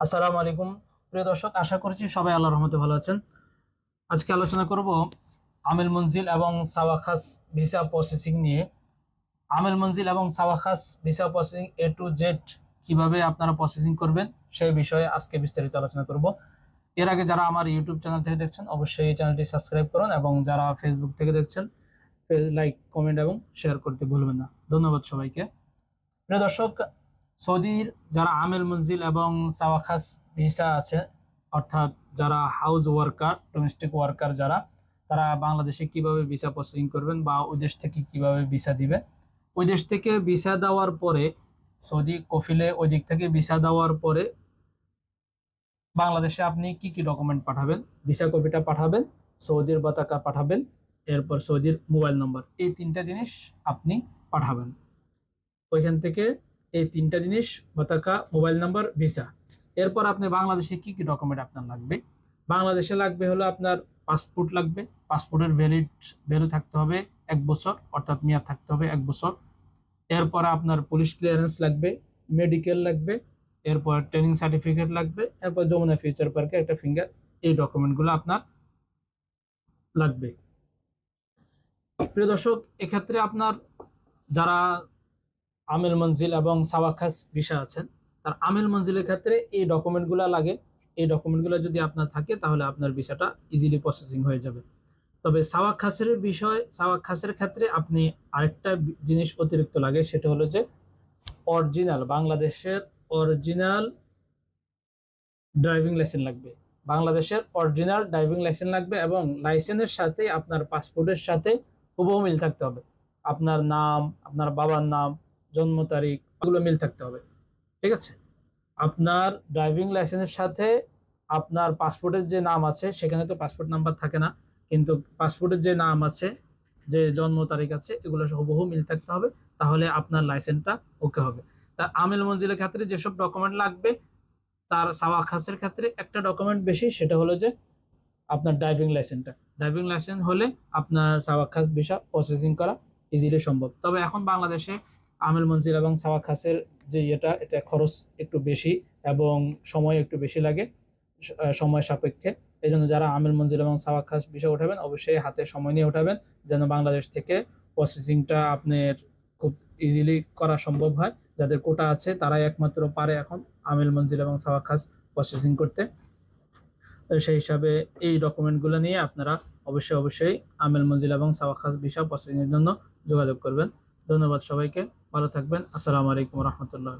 আসসালামু আলাইকুম। প্রিয় দর্শক, আশা করছি সবাই আল্লাহর রহমতে ভালো আছেন। আজকে আলোচনা করব আমিল মঞ্জিল এবং সাওয়াখাস ভিসা প্রসেসিং নিয়ে। আমিল মঞ্জিল এবং সাওয়াখাস visa processing A to Z কীভাবে আপনারা প্রসেসিং করবেন সেই বিষয়ে আজকে বিস্তারিত আলোচনা করব। এর আগে যারা আমার ইউটিউব চ্যানেল থেকে দেখছেন, অবশ্যই এই চ্যানেলটি সাবস্ক্রাইব করুন এবং যারা ফেসবুক থেকে দেখছেন লাইক কমেন্ট এবং শেয়ার করতে ভুলবেন না। ধন্যবাদ সবাইকে। প্রিয় দর্শক সৌদির যারা আমেল মঞ্জিল এবং সাওয়াখাস ভিসা আছে, অর্থাৎ যারা হাউস ওয়ার্কার, ডোমেস্টিক ওয়ার্কার যারা, তারা বাংলাদেশে কীভাবে ভিসা প্রসেসিং করবেন বা ওই দেশ থেকে কীভাবে ভিসা দিবে? ওই দেশ থেকে ভিসা দেওয়ার পরে, সৌদি কফিলে ওই দিক থেকে ভিসা দেওয়ার পরে বাংলাদেশে আপনি কি কি ডকুমেন্ট পাঠাবেন? ভিসা কপিটা পাঠাবেন, সৌদির বাতাকা পাঠাবেন, এরপর সৌদির মোবাইল নম্বর, এই তিনটা জিনিস আপনি পাঠাবেন। ওইখান থেকে এই তিনটা জিনিস পতাকা মোবাইল নাম্বার, ভিসা। এরপর আপনি বাংলাদেশে কি কি ডকুমেন্ট আপনার লাগবে? বাংলাদেশে লাগবে হলো আপনার পাসপোর্ট লাগবে। পাসপোর্টের ভ্যালিড ভ্যালু থাকতে হবে এক বছর, অর্থাৎ মেয়াদ থাকতে হবে এক বছর। এরপর আপনার পুলিশ ক্লিয়ারেন্স লাগবে মেডিকেল লাগবে, এরপর ট্রেনিং সার্টিফিকেট লাগবে, এরপর যমুনা ফিউচার পার্কে একটা ফিঙ্গার এই ডকুমেন্টগুলো আপনার লাগবে। প্রিয় দর্শক, এক্ষেত্রে আপনার যারা আমিল মঞ্জিল এবং সাওয়াখাস ভিসা আছেন। তার আমেল মঞ্জিলের ক্ষেত্রে এই ডকুমেন্টগুলো লাগে। এই ডকুমেন্টগুলো যদি আপনার থাকে, তাহলে আপনার ভিসাটা ইজিলি প্রসেসিং হয়ে যাবে। তবে সাওয়াখাসের বিষয় সাওয়াখাসের ক্ষেত্রে আপনি আরেকটা জিনিস অতিরিক্ত লাগে, সেটা হলো যে অরিজিনাল, বাংলাদেশের অরিজিনাল ড্রাইভিং লাইসেন্স লাগবে। বাংলাদেশের অরিজিনাল ড্রাইভিং লাইসেন্স লাগবে এবং লাইসেন্সের সাথে আপনার পাসপোর্টের সাথে হুবহু মিল থাকতে হবে। আপনার নাম, আপনার বাবার নাম জন্ম তারিখ, এগুলো মিল থাকতে হবে। ঠিক আছে? আপনার ড্রাইভিং লাইসেন্সের সাথে আপনার পাসপোর্টের যে নাম আছে, সেখানে তো পাসপোর্ট নাম্বার থাকে না, কিন্তু পাসপোর্টের যে নাম আছে, যে জন্ম তারিখ আছে, এগুলো হুবহু মিল থাকতে হবে, তাহলে আপনার লাইসেন্সটা ওকে হবে। তার আমিল মঞ্জিলের ক্ষেত্রে যেসব ডকুমেন্ট লাগবে, তার সাওয়া খাসের ক্ষেত্রে একটা ডকুমেন্ট বেশি, সেটা হলো যে আপনার ড্রাইভিং লাইসেন্সটা ড্রাইভিং লাইসেন্স হলে আপনার সাওয়া খাস ভিসা প্রসেসিং করা ইজিলি সম্ভব। তবে এখন বাংলাদেশে আমিল মঞ্জিল এবং সাওয়া খাসের যে ইয়েটা, এটা খরচ একটু বেশি এবং সময় একটু বেশি লাগে সময় সাপেক্ষে। এই জন্য যারা আমেল মঞ্জিল এবং সাওয়া খাস বিষয় উঠাবেন অবশ্যই হাতে সময় নিয়ে উঠাবেন যেন বাংলাদেশ থেকে প্রসেসিংটা আপনার খুব ইজিলি করা সম্ভব হয়। যাদের কোটা আছে, তারাই একমাত্র পারে এখন আমেল মঞ্জিল এবং সাওয়া খাস প্রসেসিং করতে। সেই হিসাবে এই ডকুমেন্টগুলো নিয়ে আপনারা অবশ্যই অবশ্যই আমেল মঞ্জিল এবং সাওয়া খাস ভিসা প্রসেসিংয়ের জন্য যোগাযোগ করবেন। ধন্যবাদ সবাইকে ভালো থাকবেন। আসসালামু আলাইকুম রহমতুল্লাহ।